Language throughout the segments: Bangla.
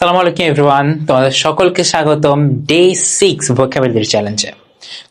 সালাম আলাইকুম এভরিওয়ান তোমাদের সকলকে স্বাগতম ডে সিক্স ভোকাবুলারি চ্যালেঞ্জে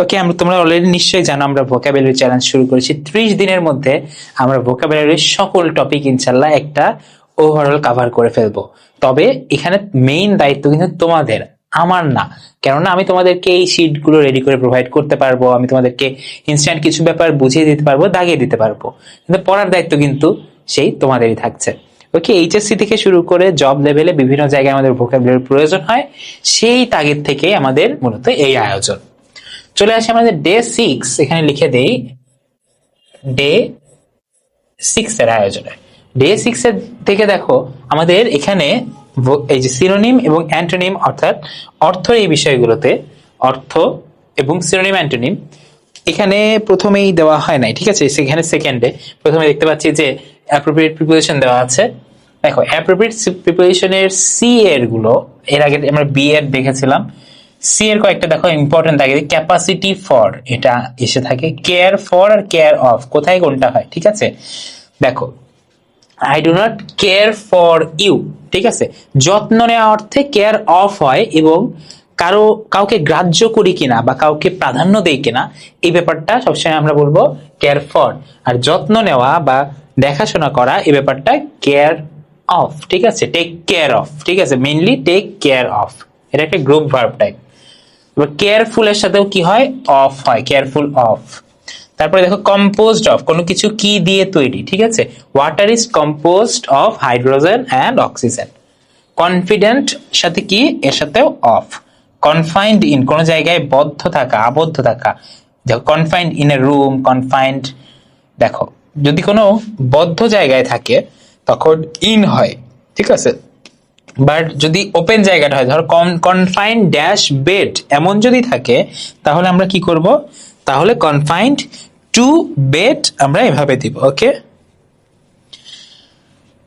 ওকে আমরা তোমরা অলরেডি নিশ্চয়ই জানো আমরা ভোকাবুলারি চ্যালেঞ্জ শুরু করেছি। ত্রিশ দিনের মধ্যে আমরা ভোকাবুলারির সকল টপিক ইনশাল্লাহ একটা ওভারঅল কাভার করে ফেলব। তবে এখানে মেইন দায়িত্ব কিন্তু তোমাদের, আমার না। কেননা আমি তোমাদেরকে এই শিটগুলো রেডি করে প্রোভাইড করতে পারব, আমি তোমাদেরকে ইনস্ট্যান্ট কিছু ব্যাপার বুঝিয়ে দিতে পারব, দাগিয়ে দিতে পারব। কিন্তু পড়ার দায়িত্ব কিন্তু সেই তোমাদেরই থাকছে। ওকে এইচএসসি থেকে শুরু করে জব লেভেলে বিভিন্ন জায়গায় আমাদের ভোকাবুলারি প্রয়োজন হয়, সেই তাগিদ থেকে আমাদের মূলত এই আয়োজন। চলে আসি আমাদের ডে সিক্স এখানে লিখে দেই ডে সিক্স এর আয়োজনে। ডে সিক্স এর থেকে দেখো, আমাদের এখানে এই যে সিনোনিম এবং অ্যান্টোনিম অর্থাৎ অর্থ এই বিষয়গুলোতে, অর্থ এবং সিনোনিম অ্যান্টোনিম এখানে প্রথমেই দেওয়া হয় নাই, ঠিক আছে? সেখানে সেকেন্ডে প্রথমে দেখতে পাচ্ছি যে অ্যাপ্রোপ্রিয়েট প্রিপোজিশন দেওয়া আছে। দেখো অ্যাপ্রোপ্রিয়েট প্রিপোজিশনের সি এরগুলো, এর আগে আমরা বি এর দেখেছিলাম। সি এর কয়েকটা দেখো ইম্পর্টেন্ট থাকে ক্যাপাসিটি ফর এটা এসে থাকে। কেয়ার ফর আর কেয়ার অফ কোথায় কোনটা হয়, ঠিক আছে? দেখো I do not care for you ঠিক আছে? যত্ন নেওয়া অর্থে কেয়ার অফ হয় এবং কারও, কাউকে গ্রাহ্য করি কিনা বা কাউকে প্রাধান্য দেই কিনা, এই ব্যাপারটা সবসময় আমরা বলব কেয়ার ফর আর যত্ন নেওয়া বা দেখাশোনা করা, এই ব্যাপারটা কেয়ার অফ ঠিক আছে? টেক কেয়ার অফ ঠিক আছে? মেইনলি টেক কেয়ার অফ এটা একটা গ্রুপ ভার্ব টাইপ এবার কেয়ারফুল এর সাথেও কি হয়? অফ হয় কেয়ারফুল অফ তারপরে দেখো কম্পোজড অফ কোনো কিছু কি দিয়ে তৈরি, ঠিক আছে? Water is composed of hydrogen and oxygen confident সাথে কি? এর সাথেও অফ কনফাইন্ড ইন কোনো জায়গায় বদ্ধ থাকা, আবদ্ধ থাকা। দেখো confined in a room confined দেখো, যদি কোনো বদ্ধ জায়গায় থাকে তখন ইন হয়, ঠিক আছে? বাট যদি ওপেন জায়গাটা হয়, ধরো কনফাইন্ড ড্যাশ বেড এমন যদি থাকে, তাহলে আমরা কি করব? তাহলে কনফাইন্ড টু বেড আমরা এভাবে দিব ওকে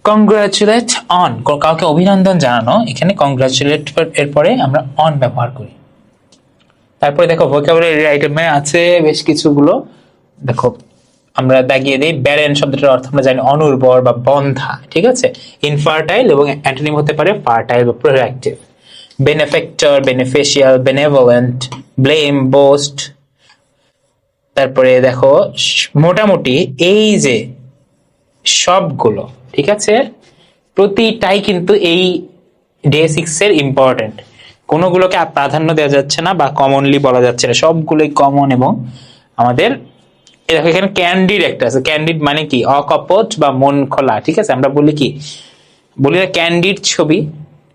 কংগ্রাচুলেট অন কাউকে অভিনন্দন জানানো, এখানে কংগ্রাচুলেট এরপরে আমরা অন ব্যবহার করি। তারপরে দেখো ভোকাবুলারি আইটেমে আছে বেশ কিছুগুলো, দেখো আমরা দাগিয়ে দিই ব্যারেন শব্দটার অর্থ আমরা জানি অনুর্বর বা বন্ধা, ঠিক আছে? ইনফার্টাইল এবং অ্যান্টোনিম হতে পারে ফার্টাইল বা proactive benefactor beneficial benevolent blame boast তারপরে দেখো, মোটামুটি এই যে সবগুলো, ঠিক আছে? প্রতিটাই কিন্তু এই ডে সিক্স এর ইম্পর্টেন্ট কোনোগুলোকে প্রাধান্য দেওয়া যাচ্ছে না বা কমনলি বলা যাচ্ছে না। সবগুলোই কমন এবং আমাদের দেখো, এখানে ক্যান্ডিড একটা আছে। ক্যান্ডিড মানে কি? অকপট বা মন খোলা, ঠিক আছে? আমরা বলি কি? বলি না ক্যান্ডিড ছবি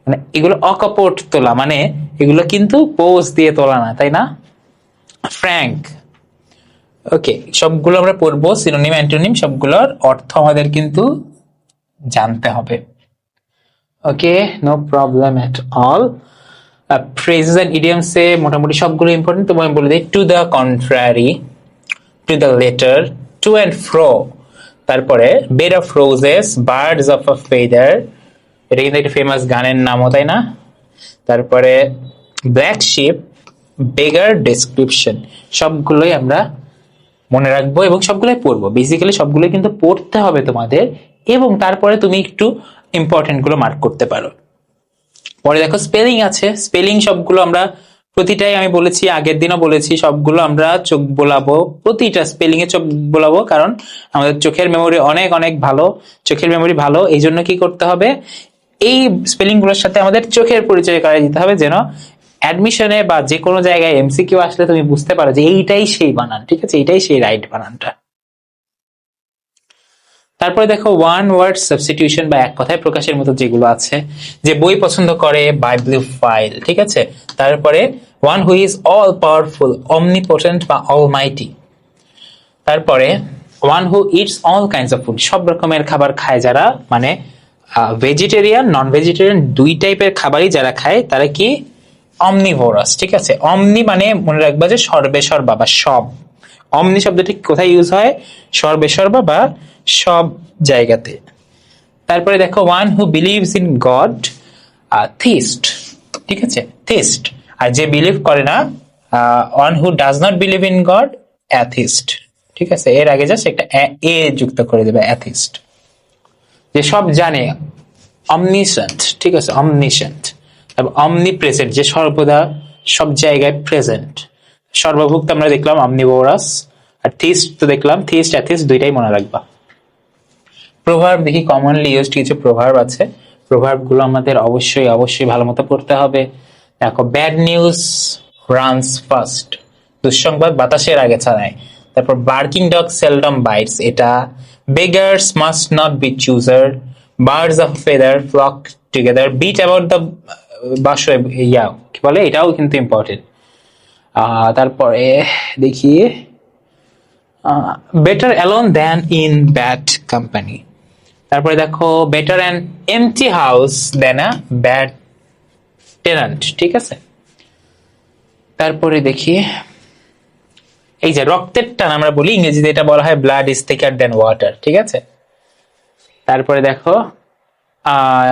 মানে এগুলো অকপট তোলা মানে এগুলো কিন্তু পোজ দিয়ে তোলা না, তাই না? ফ্র্যাঙ্ক ওকে সবগুলো আমরা পড়ব সিনোনিম অ্যান্টোনিম সবগুলোর অর্থ আমাদের কিন্তু জানতে হবে। Okay no problem at all phrases and ইডিয়ামসে মোটামুটি সবগুলো ইম্পর্টেন্ট তো আমি বলে দিই to the contrary to the letter to and fro তারপরে bed of roses birds of a feather এটা কিন্তু একটা ফেমাস গানের নামও, তাই না? তারপরে ব্ল্যাক শিপ বেগার ডেসক্রিপশন সবগুলোই আমরা মনে রাখব এবং সবগুলোই পড়ব। বেসিক্যালি সবগুলোই কিন্তু পড়তে হবে তোমাদের এবং তারপরে তুমি একটু ইম্পর্টেন্টগুলো মার্ক করতে পারো। পরে দেখো স্পেলিং আছে। স্পেলিং সবগুলো আমরা প্রতিটাই আমি বলেছি, আগের দিনও বলেছি, সবগুলো আমরা চোখ বোলাবো। প্রতিটা স্পেলিং এ চোখ বোলাবো, কারণ আমাদের চোখের মেমোরি অনেক অনেক ভালো। চোখের মেমোরি ভালো এই জন্য কি করতে হবে? এই স্পেলিংগুলোর সাথে আমাদের চোখের পরিচয় করা দিতে হবে যেন অ্যাডমিশনে বা যে কোনো জায়গায় এমসিকিউ আসলে তুমি বুঝতে পারো যে এইটাই সেই বানান, ঠিক আছে? এইটাই সেই রাইট বানানটা। তারপরে দেখো ওয়ান ওয়ার্ড সাবস্টিটিউশন বা এক কথায় প্রকাশের মতো যেগুলো আছে, যে বই পছন্দ করে বাইব্লিউ ফাইল ঠিক আছে? তারপরে one who is all powerful omni omnipotent বা অল মাইটি তারপরে one who eats all kinds of food সব রকমের খাবার খায় যারা মানে ভেজিটেরিয়ান নন ভেজিটেরিয়ান দুই টাইপের খাবারই যারা খায়, তারা কি? অমনি অমনিভোরাস ঠিক আছে? অমনি মানে মনে রাখবা যে সর্বে সর্বা বা সব। অমনি শব্দটি কোথায় ইউজ হয়? সর্বে সর্বা বা সব জায়গাতে। তারপরে দেখো one who believes in God theist ঠিক আছে? থিস্ট আর যে বিলিভ করে না one who does not believe in God atheist ঠিক আছে? এর আগে জাস্ট একটা এ যুক্ত করে দেবে অ্যাথিস্ট যে সব জানে অমনিসেন্ট ঠিক আছে? অমনিসেন্ট তারপর অমনি প্রেজেন্ট যে সর্বদা সব জায়গায় প্রেজেন্ট সর্বভুক্ত আমরা দেখলাম অমনি অমনিবোরাস আর থিস্ট তো দেখলাম থিস্ট অ্যাথিস্ট দুইটাই মনে রাখবা। প্রভাব, দেখি কমনলি ইউজড কিছু প্রভাব আছে। প্রভাবগুলো আমাদের অবশ্যই অবশ্যই ভালো মতো পড়তে হবে। দেখো ব্যাড নিউজ রানস ফার্স্ট দুঃসংবাদ বাতাসের আগে ছাড়ায় তারপর বার্কিং ডগ সেলডম বাইটস এটা beggars must not be chooser birds of feather flock together beat about the bush yeah কি বলে? এটাও কিন্তু ইম্পর্টেন্ট তারপরে দেখি better alone than in bad company তারপরে দেখো better an empty house than a bad tenant ঠিক আছে? তারপরে দেখি, এই যে রক্তের টান আমরা বলি, ইংরেজিতে এটা বলা হয় blood is thicker than water ঠিক আছে? তারপরে দেখো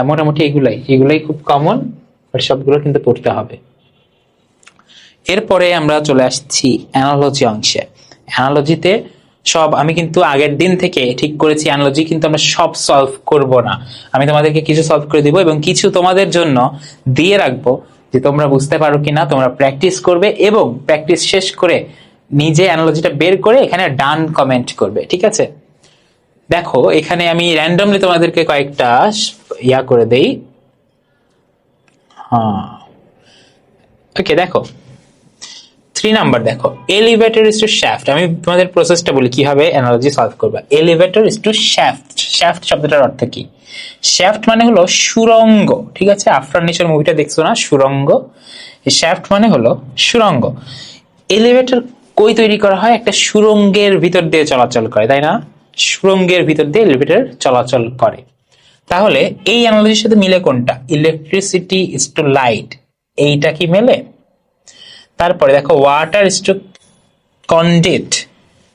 মোটামুটি এগুলাই এগুলাই খুব কমন সবগুলো কিন্তু পড়তে হবে। এরপরে আমরা চলে আসছি অ্যানালজি অংশে। অ্যানালজিতে সব আমি কিন্তু আগের দিন থেকে ঠিক করেছি অ্যানালজি কিন্তু আমরা সব সলভ করব না। আমি তোমাদেরকে কিছু সলভ করে দিব এবং কিছু তোমাদের জন্য দিয়ে রাখব যে তোমরা বুঝতে পারো কিনা, তোমরা প্র্যাকটিস করবে এবং প্র্যাকটিস শেষ করে নিজে অ্যানালজিটা বের করে এখানে ডান কমেন্ট করবে, ঠিক আছে? দেখো, এখানে আমি র্যান্ডমলি তোমাদেরকে কয়েকটা ইয়া করে দেই। হ্যাঁ। ওকে দেখো। থ্রি নাম্বার দেখো এলিভেটর ইস টু শ্যাফট আমি তোমাদের প্রসেসটা বলি, কীভাবে অ্যানালজি সলভ করবে? Elevator is to shaft shaft শব্দটার অর্থ কি? শ্যাফট মানে হলো সুরঙ্গ, ঠিক আছে? আফটার নেচার মুভিটা দেখছ না? সুরঙ্গ। শ্যাফট মানে হলো সুরঙ্গ। এলিভেটর কই তৈরি করা হয়? একটা সুরঙ্গের ভিতর দিয়ে চলাচল করে, তাই না? সুরঙ্গের ভিতর দিয়ে এলিভেটর চলাচল করে। তাহলে এই অ্যানালজির সাথে মিলে কোনটা? ইলেকট্রিসিটি ইস টু লাইট এইটা কি মেলে? তারপরে দেখো water is to conduit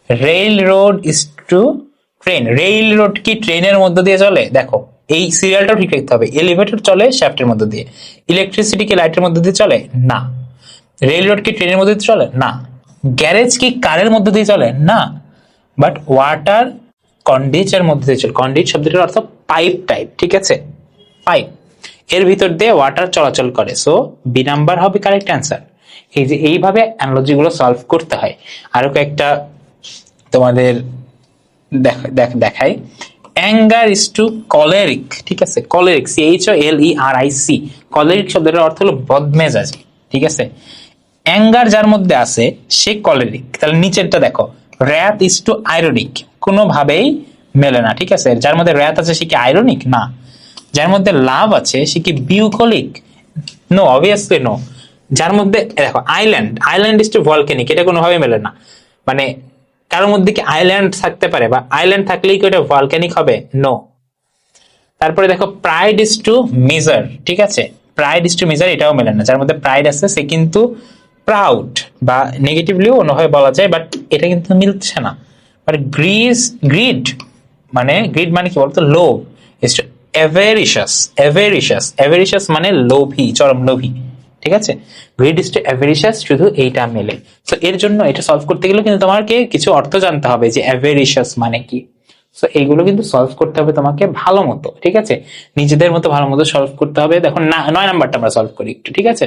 rail road is to train rail road কি ট্রেনের মধ্য দিয়ে চলে? দেখো, এই সিরিয়ালটাও ঠিক রাখতে হবে। এলিভেটর চলে শ্যাফটের মধ্য দিয়ে। ইলেকট্রিসিটি কি লাইটের মধ্য দিয়ে চলে? না। রেল রোড কি ট্রেনের মধ্যে দিয়ে চলে? না। গ্যারেজ কি কারের মধ্য দিয়ে চলে? না। বাট ওয়াটার কন্ডিচের মধ্যে দিয়ে চলে। কন্ডিচ শব্দটির অর্থ পাইপ টাইপ ঠিক আছে? পাইপ এর ভিতর দিয়ে ওয়াটার চলাচল করে। সো বি নাম্বার হবে কারেক্ট অ্যান্সার এই যে এইভাবে অ্যানালজি গুলো সলভ করতে হয়। আরও কয়েকটা তোমাদের দেখ- দেখ- দেখাই। অ্যাঙ্গার ইস টু কলেরিক ঠিক আছে? Choleric C H O L E R I C choleric শব্দের অর্থ হলো বদমেজাজি, ঠিক আছে? অ্যাঙ্গার যার মধ্যে আছে, সে কলেরিক তাহলে নিচেরটা দেখো। র্যাথ ইস টু আইরনিক কোনোভাবেই মেলে না, ঠিক আছে? যার মধ্যে র্যাথ আছে, সে কি আইরনিক না। যার মধ্যে লাভ আছে, সে কি বিউকলিক নো অবভিয়াসলি নো যার মধ্যে দেখো island island is to volcanic এটা কোনোভাবে মেলে না। মানে কারোর মধ্যে কি আইল্যান্ড থাকতে পারে বা আইল্যান্ড থাকলেই কি ওটা ভলকেনিক হবে? নো তারপরে দেখো প্রাইড ইস টু মেজার ঠিক আছে? প্রাইড ইস টু মেজার এটাও মেলে না। যার মধ্যে প্রাইড আছে, সে কিন্তু প্রাউড বা নেগেটিভলিও অন্যভাবে বলা যায় বাট এটা কিন্তু মিলছে না। বাট গ্রিজ গ্রিড মানে গ্রিড মানে কি বলতো? লোভ। ইস টু এভেরিশাস এভেরিশাস এভেরিশাস মানে লোভী, চরম লোভী। ঠিক আছে? গ্রিড ইস টু অ্যাভেরিশাস শুধু এইটা মেলে। তো এর জন্য এটা সলভ করতে গেলে কিন্তু তোমাকে কিছু অর্থ জানতে হবে যে অ্যাভেরিশাস মানে কি। সো এইগুলো কিন্তু সলভ করতে হবে তোমাকে ভালো মতো, ঠিক আছে? নিজেদের মতো ভালো মতো সলভ করতে হবে। দেখো নয় নাম্বারটা আমরা সলভ করি একটু, ঠিক আছে?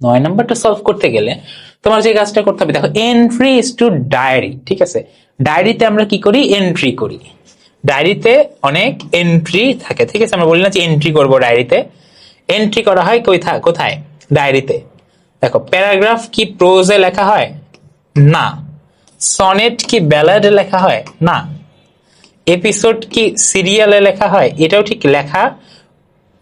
নয় নাম্বারটা সলভ করতে গেলে তোমার যে কাজটা করতে হবে, দেখো এন্ট্রি ইস টু ডায়েরি ঠিক আছে? ডায়েরিতে আমরা কি করি? এন্ট্রি করি। ডায়েরিতে অনেক এন্ট্রি থাকে, ঠিক আছে? আমরা বলি না যে এন্ট্রি করব ডায়েরিতে এন্ট্রি করা হয় কোথায় কোথায়? ডায়েরিতে। দেখো, প্যারাগ্রাফ কি প্রোজে লেখা হয়? না। সনেট কি ব্যালাডে লেখা হয়? না। এপিসোড কি সিরিয়ালে লেখা হয়? এটাও ঠিক লেখা।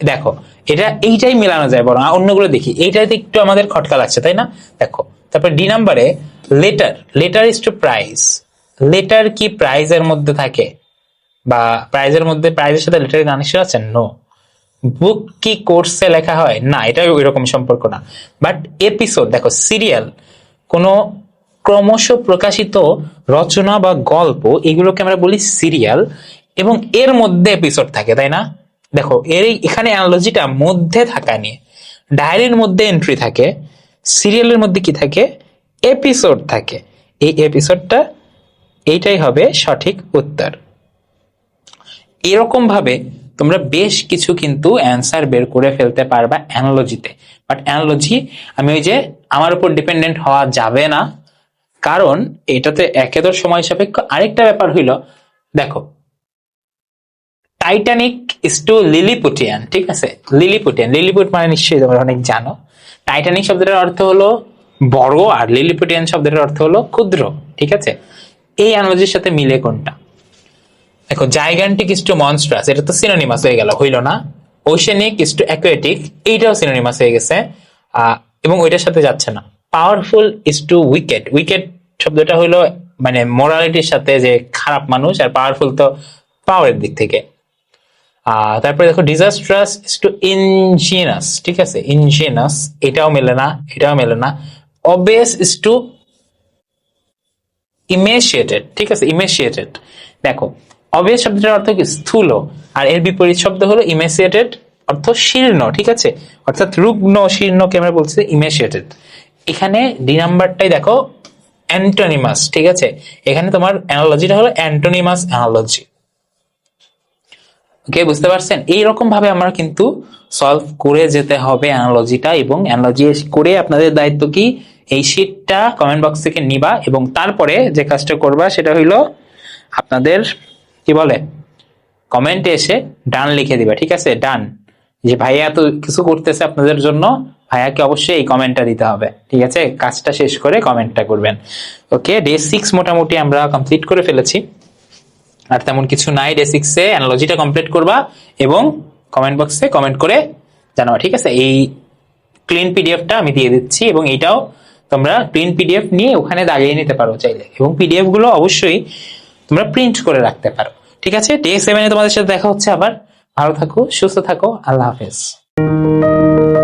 দেখো, এটা এইটাই মেলানো যায় বরং অন্যগুলো দেখি। এইটাতে একটু আমাদের খটকা লাগছে, তাই না? দেখো, তারপর ডি নাম্বারে letter letter is to prize letter কি প্রাইজের মধ্যে থাকে? বা প্রাইজের মধ্যে প্রাইজের সাথে লেটারের কানেকশন আছে? নো বুক কি কোর্সে লেখা হয়? না, এটা ওইরকম সম্পর্ক না। বাট এপিসোড দেখো সিরিয়াল কোনো ক্রমশ প্রকাশিত রচনা বা গল্প, এগুলোকে আমরা বলি সিরিয়াল এবং এর মধ্যে এপিসোড থাকে, তাই না? দেখো, এর এখানে অ্যানালজিটা মধ্যে থাকা নিয়ে ডায়েরির মধ্যে এন্ট্রি থাকে সিরিয়ালের মধ্যে কি থাকে? এপিসোড থাকে। এই এপিসোডটা এইটাই হবে সঠিক উত্তর। এরকম ভাবে তোমরা বেশ কিছু কিন্তু অ্যান্সার বের করে ফেলতে পারবা অ্যানালজিতে বাট অ্যানালজি আমি ওই যে আমার উপর ডিপেন্ডেন্ট হওয়া যাবে না। কারণ এটাতে একে তো সময় সাপেক্ষ আরেকটা ব্যাপার হইল, দেখো টাইটানিক ইস টু লিলিপুটিয়ান ঠিক আছে? লিলিপুটিয়ান লিলিপুট মানে নিশ্চয়ই তোমরা অনেক জানো। টাইটানিক শব্দটার অর্থ হলো বড় আর লিলিপুটিয়ান শব্দটার অর্থ হলো ক্ষুদ্র, ঠিক আছে? এই অ্যানালজির সাথে মিলে কোনটা? দেখো জাইগান্টিক ইস টু মনস্ট্রাস এটা তো সিনোনিমাস হয়ে গেল, হইল না। ওশেনিক ইস টু অ্যাকুয়েটিক এইটাও সিনোনিমাস হয়ে গেছে এবং ওইটার সাথে যাচ্ছে না। Powerful is to wicket wicket শব্দটা হইল মানে মোরালিটির সাথে যে খারাপ মানুষ, আর পাওয়ারফুল তো পাওয়ারের দিক থেকে। তারপরে দেখো ডিজাস্ট্রাস ইস টু ইনজিনাস ঠিক আছে? ইনজিনাস এটাও মেলে না, এটাও মেলে না। অবভিয়াস ইস টু ইমেশিয়েটেড ঠিক আছে? ইমেশিয়েটেড দেখো অবভিয়াস শব্দটার অর্থ কি? স্থূল। আর এর বিপরীত শব্দ হলো ইমেশিয়েটেড অর্থ শীর্ণ, ঠিক আছে? অর্থাৎ রুগ্ন, শীর্ণকে আমরা বলছি ইমেশিয়েটেড এখানে ডি নাম্বারটাই দেখো, অ্যান্টোনিমাস, ঠিক আছে? এখানে তোমার অ্যানালজিটা হলো অ্যান্টোনিমাস অ্যানালজি। ওকে বুঝতে পারছেন? এইরকম ভাবে আমরা কিন্তু সলভ করে যেতে হবে অ্যানালজিটা, এবং অ্যানালজি করে আপনাদের দায়িত্ব কি? এই শীটটা কমেন্ট বক্স থেকে নিবা, এবং তারপরে যে কাজটা করবা, সেটা হইল আপনাদের কি বলে? কমেন্টে এসে ডান লিখে দিবা, ঠিক আছে? ডান যে ভাইয়া এত কিছু করতেছে আপনাদের জন্য, ভাইয়াকে অবশ্যই এই কমেন্টটা দিতে হবে, ঠিক আছে? কাজটা শেষ করে কমেন্টটা করবেন। ওকে ডে সিক্স মোটামুটি আমরা কমপ্লিট করে ফেলেছি। আর তেমন কিছু নাই ডে সিক্সে অ্যানালজিটা কমপ্লিট করবা এবং কমেন্ট বক্সে কমেন্ট করে জানাবা, ঠিক আছে? এই ক্লিন পিডিএফটা আমি দিয়ে দিচ্ছি এবং এইটাও তোমরা ক্লিন পিডিএফ নিয়ে ওখানে দাঁড়িয়ে নিতে পারো চাইলে। এবং পিডিএফগুলো অবশ্যই তোমরা প্রিন্ট করে রাখতে পারো। ঠিক আছে? ডে সেভেনে তোমাদের সাথে দেখা হচ্ছে আবার। ভালো থাকো, সুস্থ থাকো, আল্লাহ হাফেজ।